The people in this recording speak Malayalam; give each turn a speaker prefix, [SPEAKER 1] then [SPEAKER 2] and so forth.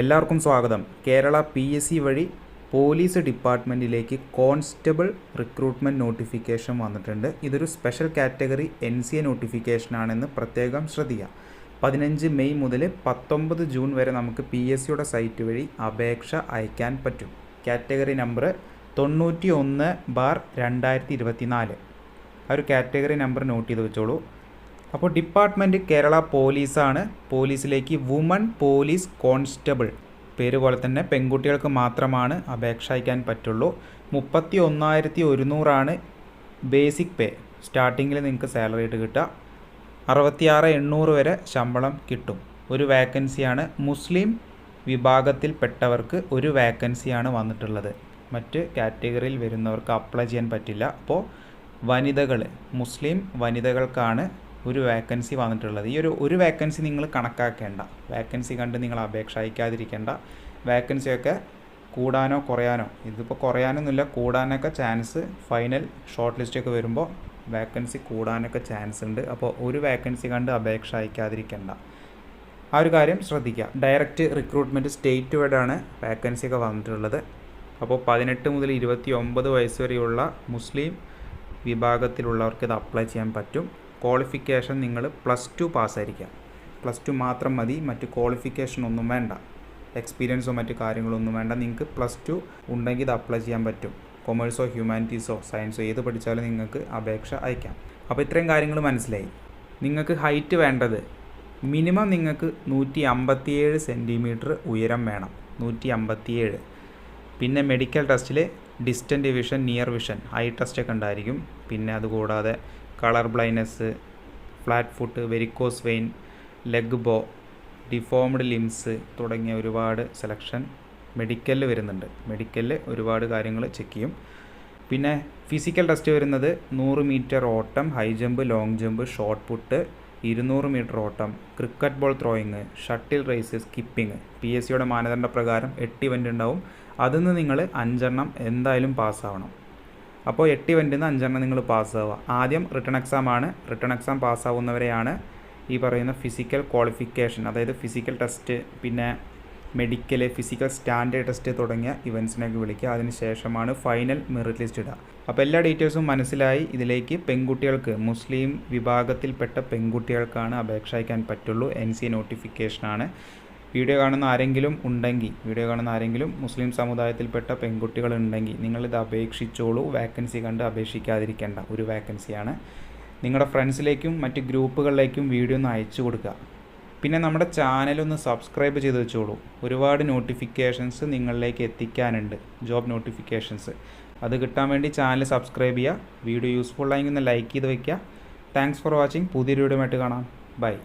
[SPEAKER 1] എല്ലാവർക്കും സ്വാഗതം. കേരള പി എസ് സി വഴി പോലീസ് ഡിപ്പാർട്ട്മെന്റിലേക്ക് കോൺസ്റ്റബിൾ റിക്രൂട്ട്മെന്റ് നോട്ടിഫിക്കേഷൻ വന്നിട്ടുണ്ട്. ഇതൊരു special category N C A നോട്ടിഫിക്കേഷനാണെന്ന് പ്രത്യേകം ശ്രദ്ധിക്കുക പതിനഞ്ച് മെയ് മുതൽ പത്തൊമ്പത് ജൂൺ വരെ നമുക്ക് പി എസ് സിയുടെ സൈറ്റ് വഴി അപേക്ഷ അയക്കാൻ പറ്റും. കാറ്റഗറി നമ്പർ തൊണ്ണൂറ്റി ഒന്ന് ബാർ രണ്ടായിരത്തി ഇരുപത്തി നാല് ആ ഒരു കാറ്റഗറി നമ്പർ നോട്ട് ചെയ്ത് വെച്ചോളൂ. അപ്പോൾ ഡിപ്പാർട്ട്മെന്റ് കേരള പോലീസാണ്. പോലീസിലേക്ക് വുമൺ പോലീസ് കോൺസ്റ്റബിൾ പേര് പോലെ തന്നെ പെൺകുട്ടികൾക്ക് മാത്രമാണ് അപേക്ഷ അയക്കാൻ പറ്റുള്ളൂ. മുപ്പത്തി ഒന്നായിരത്തി ഒരുന്നൂറാണ് ബേസിക് പേ. സ്റ്റാർട്ടിങ്ങിൽ നിങ്ങൾക്ക് സാലറി ആയിട്ട് കിട്ടുക. അറുപത്തിയാറ് എണ്ണൂറ് വരെ ശമ്പളം കിട്ടും. ഒരു വേക്കൻസിയാണ്. മുസ്ലിം വിഭാഗത്തിൽപ്പെട്ടവർക്ക് ഒരു വേക്കൻസിയാണ് വന്നിട്ടുള്ളത്. മറ്റ് കാറ്റഗറിയിൽ വരുന്നവർക്ക് അപ്ലൈ ചെയ്യാൻ പറ്റില്ല. അപ്പോൾ വനിതകൾ മുസ്ലിം വനിതകൾക്കാണ് ഒരു വേക്കൻസി വന്നിട്ടുള്ളത്. ഈ ഒരു ഒരു വേക്കൻസി നിങ്ങൾ കണക്കാക്കേണ്ട. വേക്കൻസി കണ്ട് നിങ്ങൾ അപേക്ഷ അയക്കാതിരിക്കേണ്ട വേക്കൻസിയൊക്കെ കൂടാനോ കുറയാനോ ഇതിപ്പോൾ കുറയാനൊന്നുമില്ല കൂടാനൊക്കെ ചാൻസ് ഫൈനൽ ഷോർട്ട് ലിസ്റ്റൊക്കെ വരുമ്പോൾ വേക്കൻസി കൂടാനൊക്കെ ചാൻസ് ഉണ്ട്. അപ്പോൾ ഒരു വേക്കൻസി കണ്ട് അപേക്ഷ അയക്കാതിരിക്കേണ്ട ആ ഒരു കാര്യം ശ്രദ്ധിക്കുക. ഡയറക്റ്റ് റിക്രൂട്ട്മെന്റ് സ്റ്റേറ്റ് വൈഡാണ് വേക്കൻസി ഒക്കെ വന്നിട്ടുള്ളത്. അപ്പോൾ പതിനെട്ട് മുതൽ ഇരുപത്തി ഒമ്പത് വയസ്സ് വരെയുള്ള മുസ്ലിം വിഭാഗത്തിലുള്ളവർക്ക് ഇത് അപ്ലൈ ചെയ്യാൻ പറ്റും. ക്വാളിഫിക്കേഷൻ നിങ്ങൾ പ്ലസ് ടു പാസ്സായിരിക്കാം പ്ലസ് ടു മാത്രം മതി മറ്റ് ക്വാളിഫിക്കേഷൻ ഒന്നും വേണ്ട. എക്സ്പീരിയൻസോ മറ്റ് കാര്യങ്ങളൊന്നും വേണ്ട. നിങ്ങൾക്ക് പ്ലസ് ടു ഉണ്ടെങ്കിൽ ഇത് അപ്ലൈ ചെയ്യാൻ പറ്റും. കൊമേഴ്സോ ഹ്യൂമാനിറ്റീസോ സയൻസോ ഏത് പഠിച്ചാലും നിങ്ങൾക്ക് അപേക്ഷ അയക്കാം. അപ്പോൾ ഇത്രയും കാര്യങ്ങൾ മനസ്സിലായി. നിങ്ങൾക്ക് ഹൈറ്റ് വേണ്ടത് മിനിമം നിങ്ങൾക്ക് നൂറ്റി അമ്പത്തിയേഴ് സെന്റിമീറ്റർ ഉയരം വേണം. നൂറ്റി അമ്പത്തിയേഴ് പിന്നെ മെഡിക്കൽ ടെസ്റ്റിൽ distant vision near vision eye ടെസ്റ്റൊക്കെ ഉണ്ടായിരിക്കും. പിന്നെ അതുകൂടാതെ colour blindness flat foot varicose vein leg bow deformed limbs തുടങ്ങിയ ഒരുപാട് സെലക്ഷൻ മെഡിക്കലിൽ വരുന്നുണ്ട്. മെഡിക്കലിൽ ഒരുപാട് കാര്യങ്ങൾ ചെക്ക് ചെയ്യും. പിന്നെ ഫിസിക്കൽ ടെസ്റ്റ് വരുന്നത് നൂറ് മീറ്റർ ഓട്ടം high jump long jump shot put ഇരുന്നൂറ് മീറ്റർ ഓട്ടം cricket ball throwing shuttle race skipping P S സിയുടെ മാനദണ്ഡ പ്രകാരം എട്ട് ഇവന്റ് ഉണ്ടാവും. അതിൽ നിന്ന് നിങ്ങൾ അഞ്ചെണ്ണം എന്തായാലും പാസ്സാവണം. അപ്പോൾ എട്ട് ഇവന്റിൽ നിന്ന് അഞ്ചെണ്ണം നിങ്ങൾ പാസ്സാവുക ആദ്യം റിട്ടേൺ എക്സാം ആണ്. റിട്ടേൺ എക്സാം പാസ്സാവുന്നവരെയാണ് ഈ പറയുന്ന ഫിസിക്കൽ ക്വാളിഫിക്കേഷൻ അതായത് ഫിസിക്കൽ ടെസ്റ്റ് പിന്നെ മെഡിക്കൽ ഫിസിക്കൽ സ്റ്റാൻഡേർഡ് ടെസ്റ്റ് തുടങ്ങിയ ഇവൻസിനൊക്കെ വിളിക്കുക. അതിനുശേഷമാണ് ഫൈനൽ മെറിറ്റ് ലിസ്റ്റ് ഇടുക. അപ്പോൾ എല്ലാ ഡീറ്റെയിൽസും മനസ്സിലായി. ഇതിലേക്ക് പെൺകുട്ടികൾക്ക് മുസ്ലിം വിഭാഗത്തിൽപ്പെട്ട പെൺകുട്ടികൾക്കാണ് അപേക്ഷ അയക്കാൻ പറ്റുള്ളൂ. എൻ സി നോട്ടിഫിക്കേഷനാണ് വീഡിയോ കാണുന്ന ആരെങ്കിലും ഉണ്ടെങ്കിൽ വീഡിയോ കാണുന്ന ആരെങ്കിലും മുസ്ലിം സമുദായത്തിൽപ്പെട്ട പെൺകുട്ടികൾ ഉണ്ടെങ്കിൽ നിങ്ങളിത് അപേക്ഷിച്ചോളൂ. വാക്കൻസി കണ്ട് അപേക്ഷിക്കാതിരിക്കേണ്ട. ഒരു വാക്കൻസിയാണ് നിങ്ങളുടെ ഫ്രണ്ട്സിലേക്കും മറ്റ് ഗ്രൂപ്പുകളിലേക്കും വീഡിയോ ഒന്ന് അയച്ചു കൊടുക്കുക. പിന്നെ നമ്മുടെ ചാനലൊന്ന് സബ്സ്ക്രൈബ് ചെയ്ത് വെച്ചോളൂ. ഒരുപാട് നോട്ടിഫിക്കേഷൻസ് നിങ്ങളിലേക്ക് എത്തിക്കാനുണ്ട്. ജോബ് നോട്ടിഫിക്കേഷൻസ് അത് കിട്ടാൻ വേണ്ടി ചാനൽ സബ്സ്ക്രൈബ് ചെയ്യുക. വീഡിയോ യൂസ്ഫുൾ ആയെങ്കിൽ ഒന്ന് ലൈക്ക് ചെയ്ത് വയ്ക്കുക താങ്ക്സ് ഫോർ വാച്ചിങ് പുതിയൊരു വീഡിയോ ആയിട്ട് കാണാം. ബൈ